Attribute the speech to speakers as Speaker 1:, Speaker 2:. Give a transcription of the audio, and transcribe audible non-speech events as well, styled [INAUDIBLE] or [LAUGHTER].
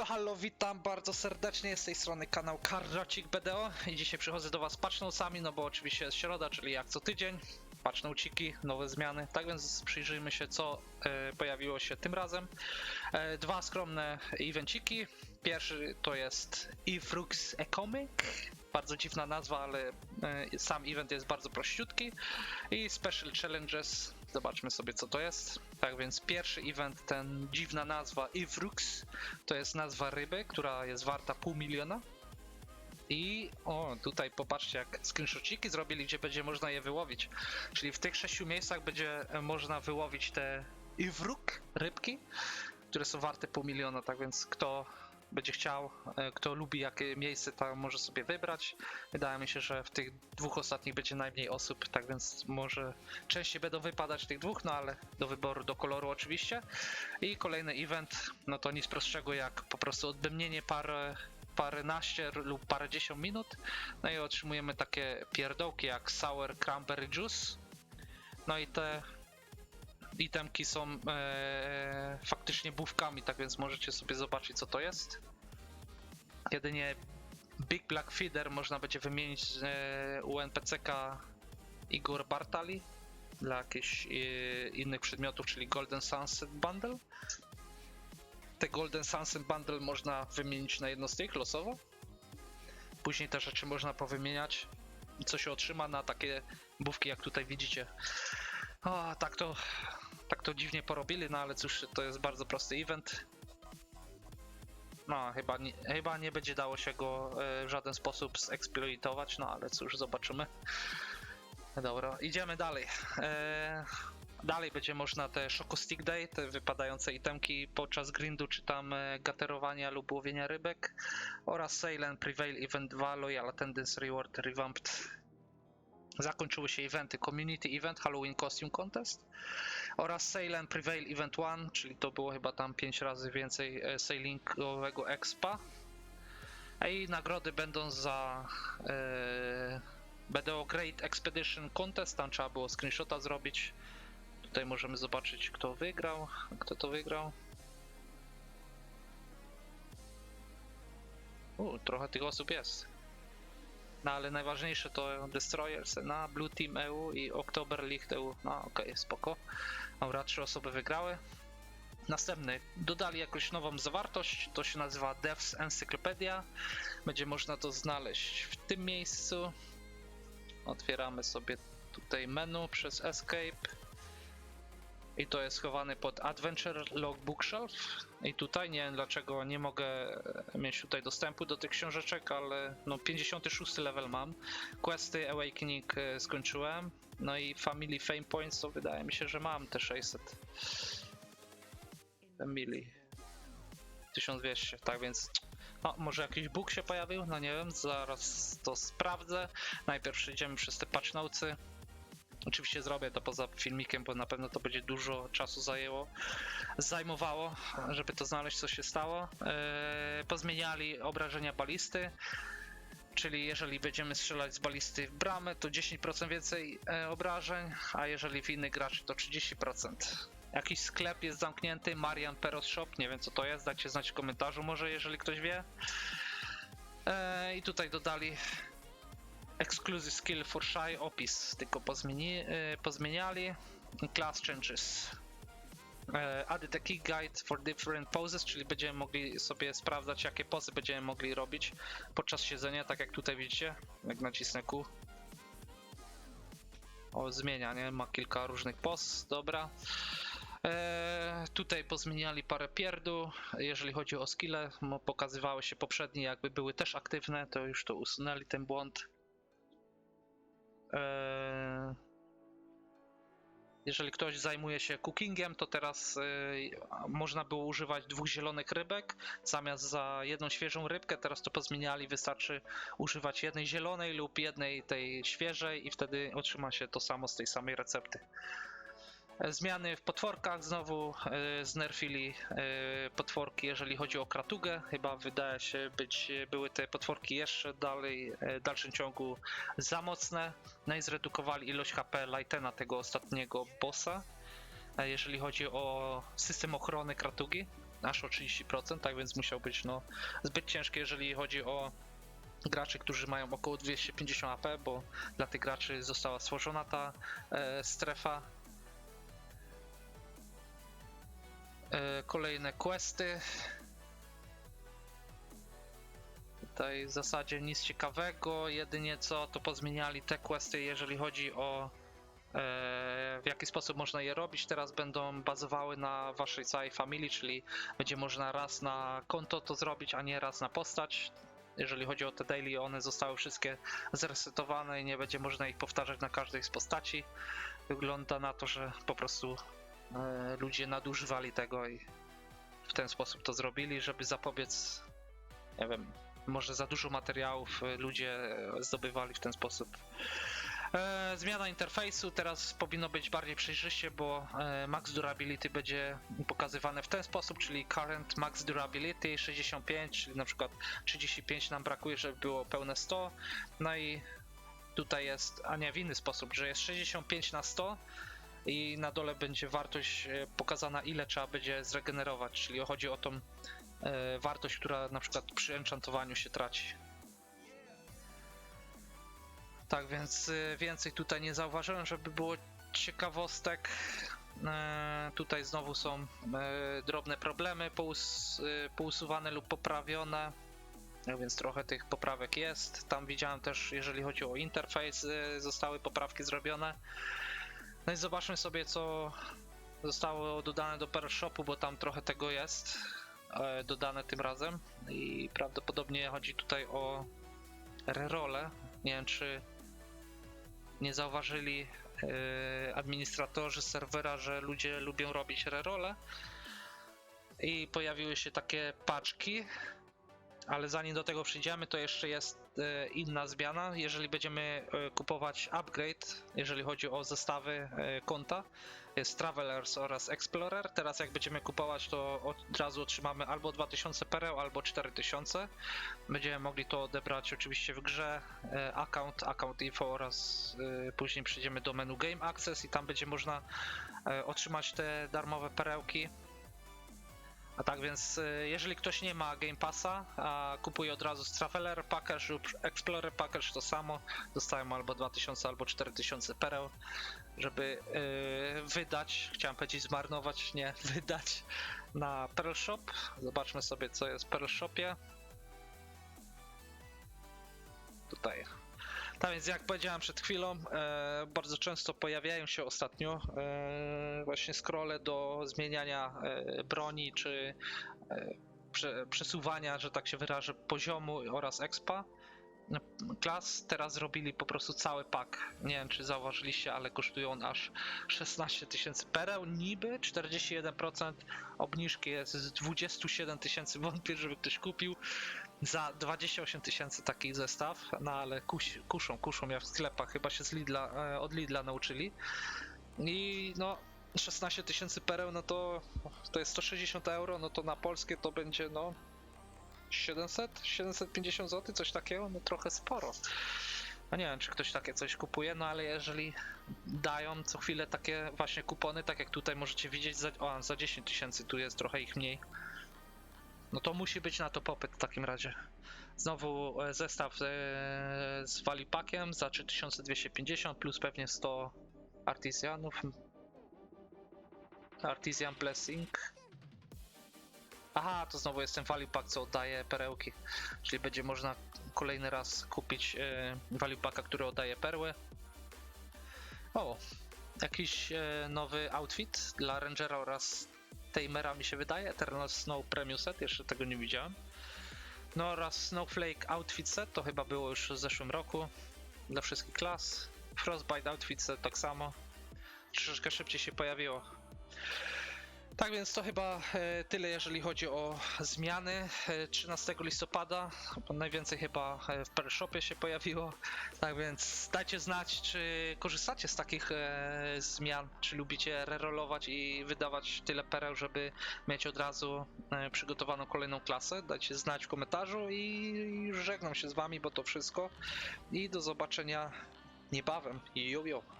Speaker 1: Halo, halo, witam bardzo serdecznie, z tej strony kanał Karracik BDO i dzisiaj przychodzę do was z patchnotesami, no bo oczywiście jest środa, czyli jak co tydzień, patchnociki, nowe zmiany, tak więc przyjrzyjmy się co e, pojawiło się tym razem. E, dwa skromne evenciki, pierwszy to jest Ifrux Ecomic, bardzo dziwna nazwa, ale e, sam event jest bardzo prościutki. I Special Challenges, zobaczmy sobie co to jest. Tak więc pierwszy event, ten dziwna nazwa Ifrux, to jest nazwa ryby, która jest warta pół miliona. I o, tutaj popatrzcie, jak screenshotiki zrobili, gdzie będzie można je wyłowić. Czyli w tych sześciu miejscach będzie e, można wyłowić te Ifruk, rybki, które są warte pół miliona. Tak więc kto będzie chciał, e, kto lubi jakie miejsce, tam może sobie wybrać. Wydaje mi się, że w tych dwóch ostatnich będzie najmniej osób, tak więc może częściej będą wypadać tych dwóch, no ale do wyboru, do koloru oczywiście. I kolejny event, no to nic prostszego jak po prostu odbębnienie parę paręnaście lub parędziesiąt minut, no i otrzymujemy takie pierdołki jak Sour Cranberry Juice. No i te itemki są e, faktycznie bówkami, tak więc możecie sobie zobaczyć co to jest. Jedynie Big Black Feeder można będzie wymienić e, u NPC-ka Igor Bartali dla jakichś e, innych przedmiotów, czyli Golden Sunset Bundle. Te Golden Sunset Bundle można wymienić na jedno z tych losowo. Później te rzeczy można powymieniać, co się otrzyma na takie bówki, jak tutaj widzicie. O, tak to, tak to dziwnie porobili, no ale cóż, to jest bardzo prosty event. No, chyba nie, chyba nie będzie dało się go e, w żaden sposób zeksploitować, no ale cóż, zobaczymy. Dobra, idziemy dalej. E, dalej będzie można te Shoko Stick Day, te wypadające itemki podczas grindu, czy tam e, gaterowania lub łowienia rybek oraz Sail and Prevail Event 2 Loyal Attendance Reward Revamped zakończyły się eventy Community Event, Halloween Costume Contest oraz Sail and Prevail Event 1, czyli to było chyba tam 5 razy więcej e, sailingowego expa. A i nagrody będą za e, BDO Great Expedition Contest, tam trzeba było screenshota zrobić. Tutaj możemy zobaczyć kto wygrał, kto to wygrał. U, trochę tych osób jest. No ale najważniejsze to Destroyers na Blue Team EU i Oktober Licht EU. No okej, spoko. Dobra, trzy osoby wygrały. Następny, dodali jakąś nową zawartość, to się nazywa Devs Encyclopedia. Będzie można to znaleźć w tym miejscu. Otwieramy sobie tutaj menu przez Escape. I to jest schowany pod Adventure Log Bookshelf. I tutaj nie wiem dlaczego nie mogę e, mieć tutaj dostępu do tych książeczek, ale no 56 level mam. Questy Awakening e, skończyłem. No i Family Fame Points to wydaje mi się, że mam te 600. Family. 1200, tak więc no, może jakiś bóg się pojawił? No nie wiem, zaraz to sprawdzę. Najpierw przejdziemy przez te patch. Oczywiście zrobię to poza filmikiem, bo na pewno to będzie dużo czasu zajęło, zajmowało, żeby to znaleźć, co się stało. Eee, pozmieniali obrażenia balisty, czyli jeżeli będziemy strzelać z balisty w bramę, to 10% więcej e, obrażeń, a jeżeli w innych graczy, to 30%. Jakiś sklep jest zamknięty, Marian Peros Shop, nie wiem co to jest, dajcie znać w komentarzu może, jeżeli ktoś wie. Eee, I tutaj dodali Exclusive skill for shy opis, tylko pozmieni, e, pozmieniali. Class changes. E, Added a key guide for different poses, czyli będziemy mogli sobie sprawdzać, jakie pozy będziemy mogli robić podczas siedzenia, tak jak tutaj widzicie, jak nacisnę Q. O, zmienia, nie? Ma kilka różnych poz, dobra. E, tutaj pozmieniali parę pierdół. Jeżeli chodzi o skille, pokazywały się poprzednie, jakby były też aktywne, to już to usunęli ten błąd. Eee, Jeżeli ktoś zajmuje się cookingiem, to teraz eee, można było używać dwóch zielonych rybek zamiast za jedną świeżą rybkę. Teraz to pozmieniali, wystarczy używać jednej zielonej lub jednej tej świeżej i wtedy otrzyma się to samo z tej samej recepty. E, Zmiany w potworkach znowu e, znerfili e, potworki, jeżeli chodzi o kratugę. Chyba wydaje się być, były te potworki jeszcze dalej, e, w dalszym ciągu za mocne. No i zredukowali ilość HP Lightena, tego ostatniego bossa. E, Jeżeli chodzi o system ochrony kratugi, aż o 30%, tak więc musiał być no zbyt ciężki, jeżeli chodzi o graczy, którzy mają około 250 AP, bo dla tych graczy została stworzona ta e, strefa. Kolejne questy. Tutaj w zasadzie nic ciekawego, jedynie co to pozmieniali te questy, jeżeli chodzi o e, w jaki sposób można je robić. Teraz będą bazowały na waszej całej familii, czyli będzie można raz na konto to zrobić, a nie raz na postać. Jeżeli chodzi o te daily, one zostały wszystkie zresetowane i nie będzie można ich powtarzać na każdej z postaci. Wygląda na to, że po prostu e, ludzie nadużywali tego i w ten sposób to zrobili, żeby zapobiec, nie wiem, może za dużo materiałów e, ludzie e, zdobywali w ten sposób. E, zmiana interfejsu teraz powinno być bardziej przejrzyście, bo e, max durability będzie pokazywane w ten sposób, czyli current max durability 65, czyli na przykład 35 nam brakuje, żeby było pełne 100. No i tutaj jest, a nie w inny sposób, że jest 65 na 100 i na dole będzie wartość e, pokazana, ile trzeba będzie zregenerować, czyli chodzi o tą e, wartość, która na przykład przy enchantowaniu się traci. Tak więc y, więcej tutaj nie zauważyłem, żeby było ciekawostek. E, Tutaj znowu są e, drobne problemy pous pousuwane lub poprawione. Tak więc trochę tych poprawek jest. Tam widziałem też, jeżeli chodzi o interfejs, zostały poprawki zrobione. No i zobaczmy sobie, co zostało dodane do Pearl Shopu, bo tam trochę tego jest e, dodane tym razem. I prawdopodobnie chodzi tutaj o rerole. Nie wiem, czy nie zauważyli e, administratorzy serwera, że ludzie lubią robić rerole i pojawiły się takie paczki, ale zanim do tego przyjdziemy, to jeszcze jest inna zmiana. Jeżeli będziemy e, kupować upgrade, jeżeli chodzi o zestawy e, konta, jest Travelers oraz Explorer. Teraz jak będziemy kupować, to od razu otrzymamy albo 2000 pereł, albo 4000. Będziemy mogli to odebrać oczywiście w grze, e, account, account info oraz e, później przejdziemy do menu Game Access i tam będzie można e, otrzymać te darmowe perełki. A tak więc, e, jeżeli ktoś nie ma Game Passa, a kupuje od razu z Traveler Package lub Explorer Package, to samo dostają albo 2000, albo 4000 pereł, żeby e, wydać, chciałem powiedzieć zmarnować, nie, [LAUGHS] wydać na Pearl Shop. Zobaczmy sobie, co jest w Pearl Shopie. Tutaj. Tak więc jak powiedziałem przed chwilą, e, bardzo często pojawiają się ostatnio e, właśnie scrolle do zmieniania e, broni czy e, prze, przesuwania, że tak się wyrażę, poziomu oraz expa. Klas teraz zrobili po prostu cały pak. Nie wiem czy zauważyliście, ale kosztują on aż 16 tysięcy pereł. Niby 41% obniżki jest z 27 tysięcy. Wątpię, żeby ktoś kupił za 28 tysięcy taki zestaw, no ale kuszą, kuszą jak w sklepach, chyba się z Lidla, e, od Lidla nauczyli. I no 16 tysięcy pereł, no to to jest 160 euro, no to na polskie to będzie no 700, 750 zł, coś takiego, no trochę sporo. No nie wiem, czy ktoś takie coś kupuje, no ale jeżeli dają co chwilę takie właśnie kupony, tak jak tutaj możecie widzieć, za, o, za 10 tysięcy, tu jest trochę ich mniej. No to musi być na to popyt w takim razie. Znowu e, zestaw e, z Valipakiem za 3250 plus pewnie 100 artizjanów. Artisan Blessing. Aha, to znowu jest ten Valipak, co oddaje perełki. Czyli będzie można kolejny raz kupić e, Valipaka, który oddaje perły. O, jakiś nowy outfit dla Rangera oraz Tamera mi się wydaje. Eternal Snow Premium Set, jeszcze tego nie widziałem. No oraz Snowflake Outfit Set, to chyba było już w zeszłym roku. Dla wszystkich klas. Frostbite Outfit Set tak samo. Troszeczkę szybciej się pojawiło. Tak więc to chyba e, tyle, jeżeli chodzi o zmiany. E, 13 listopada najwięcej chyba e, w Pearl Shopie się pojawiło. Tak więc dajcie znać, czy korzystacie z takich e, zmian, czy lubicie rerolować i wydawać tyle pereł, żeby mieć od razu e, przygotowaną kolejną klasę. Dajcie znać w komentarzu i żegnam się z wami, bo to wszystko. I do zobaczenia niebawem. Jo, jo.